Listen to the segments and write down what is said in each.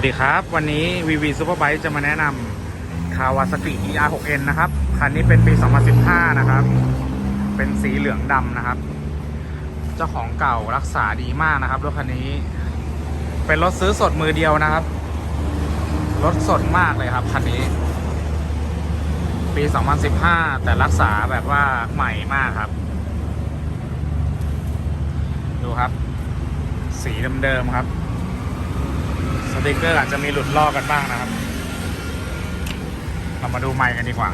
สวัสดีครับ วันนี้ VV Superbike จะมาแนะนำ Kawasaki ER6N นะครับ คันนี้เป็นปี 2015 นะครับ เป็นสีเหลืองดำนะครับ เจ้าของเก่ารักษาดีมากนะครับรถคันนี้ เป็นรถซื้อสดมือเดียวนะครับ รถสดมากเลยครับคันนี้ ปี 2015 แต่รักษาแบบว่าใหม่มากครับ ดูครับ สีเดิมๆครับ ติกเกอร์อาจจะมีหลุดลอกกันบ้างนะครับ เรามาดูไมค์กันดีกว่า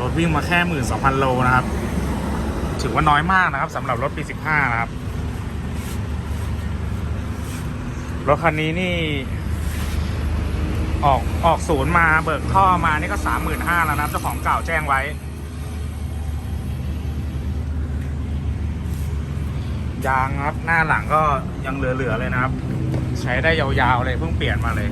รถวิ่งมาแค่หมื่นสองพันโลนะครับ ถือว่าน้อยมากนะครับสำหรับรถปีสิบห้านะครับ รถคันนี้นี่ ออกออกศูนย์มาเบิกท่อมานี่ก็สามหมื่นห้าแล้วนะครับเจ้าของเก่าแจ้งไว้ยางครับหน้าหลังก็ยังเหลือ ๆ เลยนะครับ ใช้ได้ยาวๆเลยเพิ่งเปลี่ยนมาเลย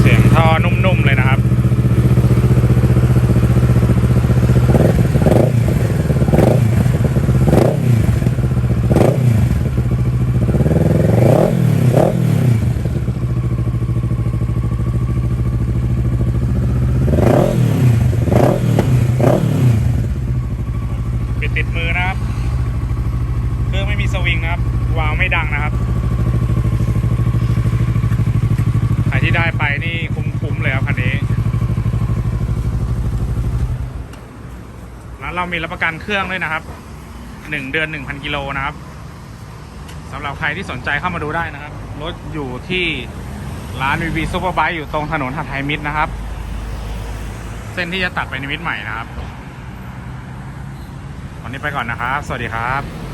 เสียงท่อนุ่มๆเลยนะครับ ปิดติดมือนะครับ เครื่องไม่มีสวิงนะครับ วาวไม่ดังนะครับใครที่ได้ไปนี่คุ้มๆเลยครับคันนี้แล้วเรามีรับประกันเครื่องด้วยนะครับหนึ่งเดือนหนึ่งพันกิโลนะครับสำหรับใครที่สนใจเข้ามาดูได้นะครับ รถอยู่ที่ร้านวีวีซูเปอร์ไบค์อยู่ตรงถนนหัดไทยมิตรนะครับ เส้นที่จะตัดไปในมิตใหม่นะครับ วันนี้ไปก่อนนะครับ สวัสดีครับ